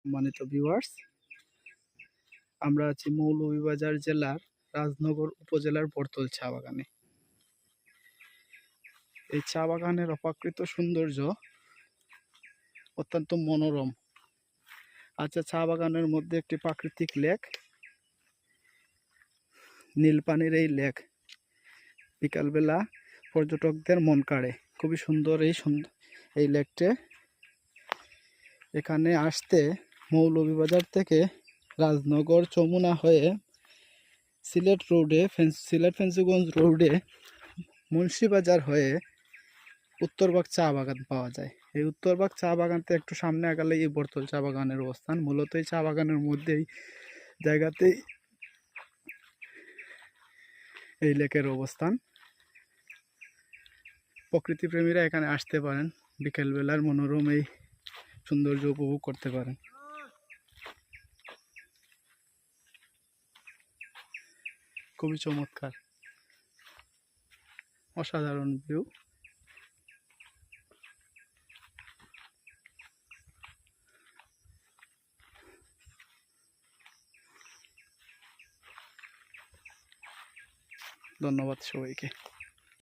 সম্মানিত ভিউয়ার্স আমরা আছি মৌলভীবাজার জেলার রাজনগর উপজেলার বর্তল চা বাগানে। এই চা বাগানের অপাকৃত সৌন্দর্য অত্যন্ত মনোরম। আচ্ছা চা বাগানের মধ্যে একটি প্রাকৃতিক লেক, নীলপানির এই লেক। বিকালবেলা পর্যটকদের মন কাড়ে। খুবই সুন্দর এই সুন্দর এই লেকটে। এখানে আসতে মৌলভীবাজার থেকে রাজনগর চমুনা হয়ে সিলেট রোডে সিলেট ফেন্সিগঞ্জ রোডে মুন্সিবাজার হয়ে উত্তরবাগ চা বাগান পাওয়া যায়। এই উত্তরবাগ চা বাগানতে একটু সামনে আগালে এই বর্তল চা বাগানের অবস্থান। মূলত এই চা বাগানের মধ্যেই জায়গাতেই এই লেকের অবস্থান। প্রকৃতিপ্রেমীরা এখানে আসতে পারেন। বিকেলবেলার মনোরম এই সৌন্দর্য উপভোগ করতে পারেন। খুবই চমৎকার। অসাধারণ ভিউ ধন্যবাদ সবাইকে।